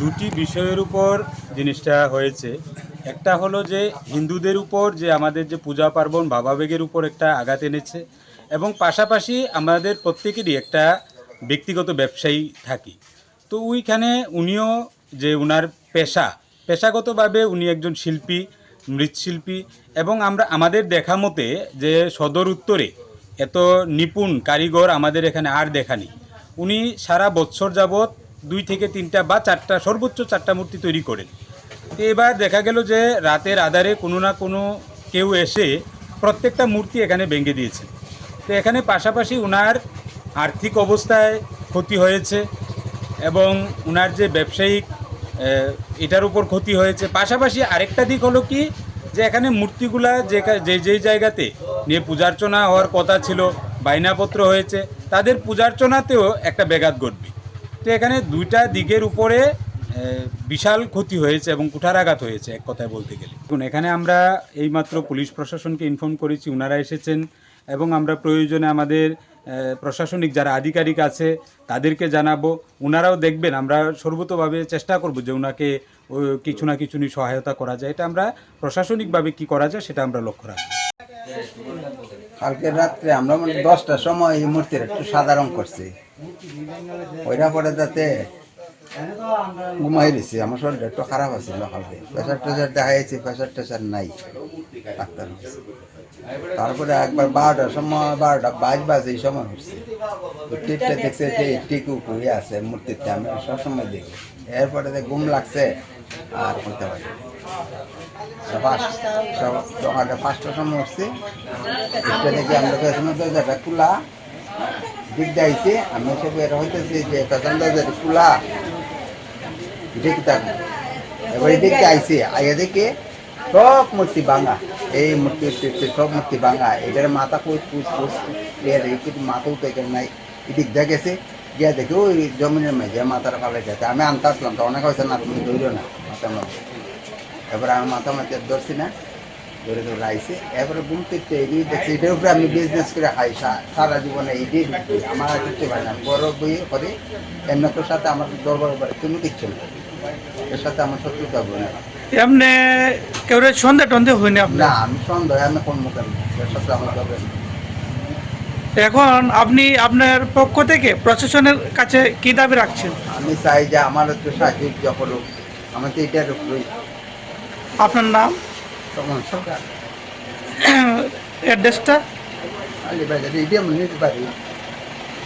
দুটি বিষয়ের উপর জিনিসটা হয়েছে। একটা হলো যে হিন্দুদের উপর যে আমাদের যে পূজা পার্বণ ভাবাবেগের উপর একটা আঘাত এনেছে এবং পাশাপাশি আমাদের প্রত্যেকেরই একটা ব্যক্তিগত ব্যবসায়ী থাকি। তো ওইখানে উনিও যে উনার পেশা, পেশাগতভাবে উনি একজন শিল্পী, মৃৎশিল্পী এবং আমরা, আমাদের দেখা মতে যে সদর উত্তরে এত নিপুণ কারিগর আমাদের এখানে আর দেখানি উনি সারা বছর যাবৎ দুই থেকে তিনটা বা চারটা, সর্বোচ্চ চারটা মূর্তি তৈরি করেন। তো এবার দেখা গেল যে রাতের আধারে কোনো না কোনো কেউ এসে প্রত্যেকটা মূর্তি এখানে ভেঙে দিয়েছে। তো এখানে পাশাপাশি উনার আর্থিক অবস্থায় ক্ষতি হয়েছে এবং উনার যে ব্যবসায়িক এটার উপর ক্ষতি হয়েছে। পাশাপাশি আরেকটা দিক হলো কি, যে এখানে মূর্তিগুলা যে যে যেই জায়গাতে নিয়ে পূজার্চনা হওয়ার কথা ছিল বাইনাপত্র হয়েছে, তাদের পূজার্চনাতেও একটা ব্যাঘাত ঘটবে। তো এখানে দুইটা দিকের উপরে বিশাল ক্ষতি হয়েছে এবং কুঠারাঘাত হয়েছে এক কথায় বলতে গেলে। দেখুন, এখানে আমরা এইমাত্র পুলিশ প্রশাসনকে ইনফর্ম করেছি ওনারা এসেছেন এবং আমরা প্রয়োজনে আমাদের প্রশাসনিক যারা আধিকারিক আছে তাদেরকে জানাব। ওনারাও দেখবেন, আমরা সর্বতভাবে চেষ্টা করব যে ওনাকে কিছু না কিছু সহায়তা করা যায়। এটা আমরা প্রশাসনিকভাবে কি করা যায় সেটা আমরা লক্ষ্য রাখব। কালকে রাত্রে আমরা মানে দশটার সময় এই মূর্তির একটু সাদা রং করছি ওইটা পরে তাতে ঘুমাই দিছি আমার শরীরটা একটু খারাপ আছে কালকে প্রেশার টেশার দেখাইছি প্রেশার টেশার নাই, ডাক্তার। তারপরে একবার বারোটার সময়, বারোটা বাজ বাজে এই সময় হচ্ছে। তো টিপটা দেখছে যে টিকু কুড়ি আছে মূর্তিতে আমি সবসময় দেখি। এরপরে যে ঘুম লাগছে, আর করতে পারি সকালে পাঁচটার সময় উঠছি। একটা দেখি আমরা পেছনের দরজাটা খোলা। দিক আমি সব বের হইতেছি যে পেছন দরজাটা খোলা। দেখি থাকি এবার দেখতে আইছি, আইয়া দেখে সব মূর্তি ভাঙা। এই মূর্তি সব মূর্তি ভাঙা। এটার মাথা পুষ কিন্তু মাথা উঠে গেল নাই। এদিক দিয়ে গেছে, গিয়া দেখি, ওই জমিনের মেঝে মাথার ফালে গেছে আমি আনতে আসলাম, তো অনেক হয়েছে না, তুমি ধরো না মাথার মধ্যে এবার আমি মাথা মাথা ধরছি না, ধরে ধরে আইসি এবারে ঘুমতে এই দেখছি, এটার উপরে আমি বিজনেস করে খাই সারা জীবনে এইটাই ঢুকবে আমার আর কিছু পাই না। বড় বই করে, এমনি তোর সাথে আমার দরবার তুমি কিচ্ছু না। এর সাথে আমার শত্রুতা হবে না। এমনি কেউ সন্ধ্যা টন্ধে হয়নি না আপনার আমি আমি কোন না সাথে আমার দরকার এখন আপনি আপনার পক্ষ থেকে প্রশাসনের কাছে কি দাবি রাখছেন? আমি চাই যে আমার একটু সাহায্য করুক আমি তো উপরেই আপনার নাম? তখন সরকার। অ্যাড্রেসটা? আলিবাজারে এটা আমি নিতে পারি।